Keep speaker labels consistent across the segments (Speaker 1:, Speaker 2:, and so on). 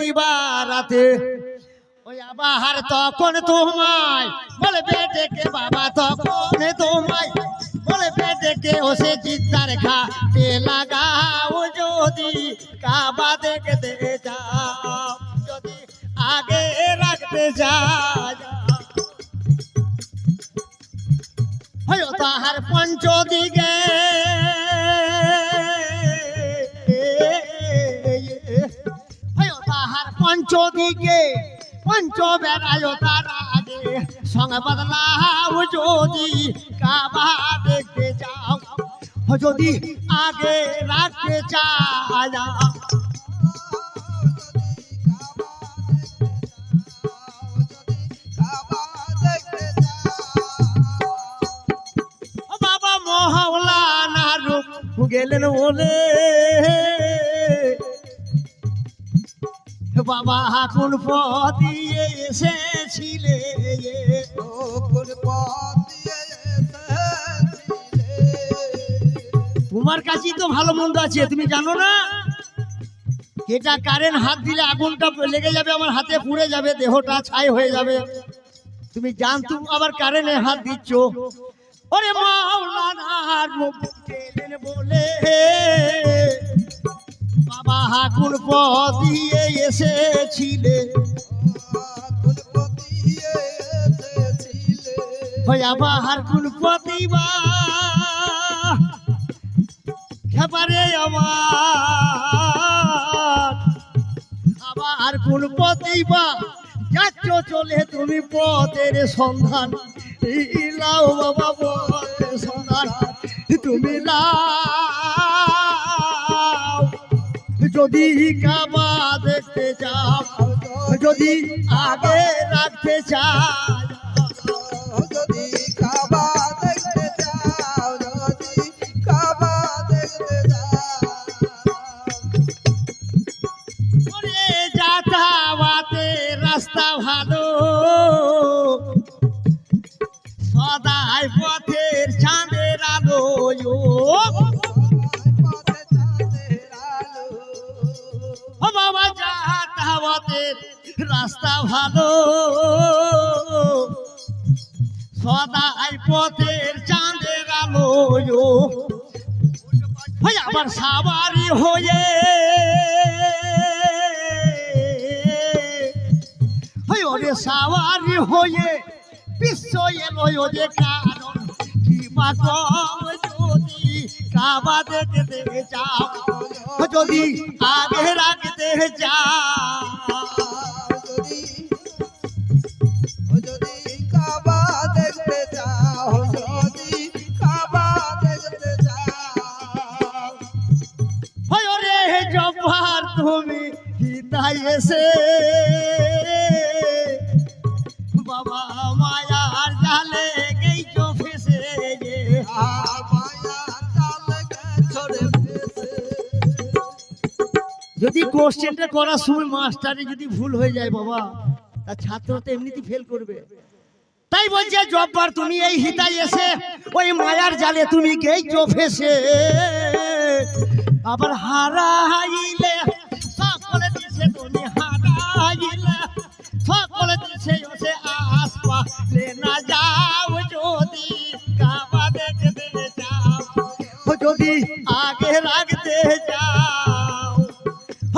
Speaker 1: দিবা রাতে। ওই তখন তোমায় বলবে ডেকে, বাবা তখন তোমায় বলবে ডেকে, ও সে চিত্তার ঘাটে লাগাও যদি, কাবা দেখতে যাও, যদি আগে রাখতে যাও। হয় তাহার পঞ্চদিকে হয় পঞ্চদিকে পঞ্চ বেড়ায় তার আগে সঙ্গে বদলাও যদি কাবা দেখতে যাও যদি আগে রাখতে ও বাবা মহাওলানা রূপ গেলেন বলে বাবা কোন পদিয়ে এসেছিলে। তোমার কাছেই তো ভালো মন্দ আছে, তুমি জানো না? এটা কারেন্ট হাত দিলে আগুনটা লেগে যাবে, আমার হাতে পুড়ে যাবে, দেহটা ছাই হয়ে যাবে। তুমি জানতো আবার কারেন্টে হাত দিচ্ছ। ওরে গেলেন বলে। বাবা হাকুন দিয়ে এসেছিলে। আবার কোন প্রতিভা খেপারে আমার। আবার কোন প্রতিভা যাচ্ছ চলে তুমি পথের সন্ধান। ইলাও বাবা পথের সন্ধান। তুমি লাও যদি কাবা দেখতে যাও, যদি আগে রাখতে চাও ওরে যাতায়াতে রাস্তা ভালো, সদাই পথের চাঁদের আলো। যাতায়াতের রাস্তা ভালো। সদাই পথের চাঁদের আলো। আবার সাবারি হয়ে। ওরে সাবারি হয়ে বিশ্ব এলো ওরে কারণ। কি বা যদি কাবা দেখতে যাও, যদি আগে রাখতে যাও। হিতাই বাবা মায়ার জালে ফেসে যদি কোশ্চেনটা করার সময় মাস্টারে যদি ভুল হয়ে যায় বাবা তার ছাত্র তো এমনিতেই ফেল করবে। তাই বলছে, জব্বার তুমি এই হিতাই এসে, ওই মায়ার জালে তুমি গেইছো ফেসে। আবার হারাইলে সকলে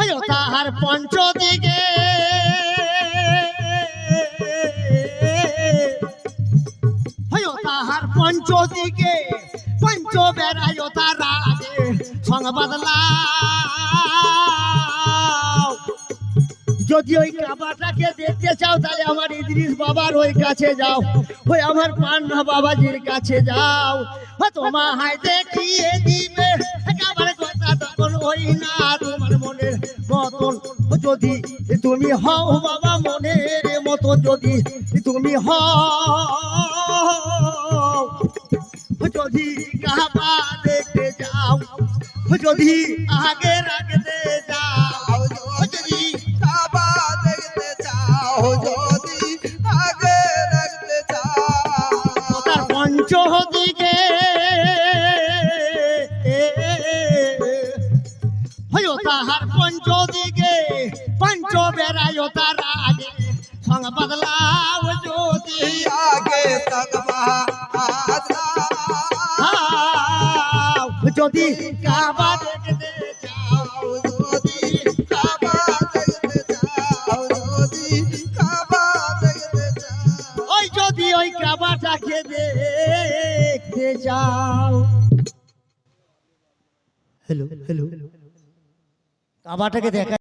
Speaker 1: হয় তাহার পঞ্চ দিকে। হয় তাহার পঞ্চ দিকে, পঞ্চ বেড়ায় তার সংবাদ যদি ওই কাবাটাকে দেখতে চাও, তাহলে আমার ইদ্রিস বাবার ওই কাছে যাও। ওই আমার পান্না বাবাজির কাছে যাও। ও তোমার হাই দেখিয়ে দিবে। কাবার কথা হই না তোমার মনের মতন। যদি তুমি হও বাবা মনের মতো যদি তুমি হও, যদি কাবা দেখতে যাও, যদি আগে রাখতে যাও। তাহার পঞ্চ বেড়াইও তার আগে সংবাদ লাও যদি
Speaker 2: আগে
Speaker 1: যদি কাবা দেখতে যাও
Speaker 2: যদি কাবা দেখতে যাও যদি কাবা দেখতে
Speaker 1: হ্যালো হ্যালো কাবাটাকে দেখা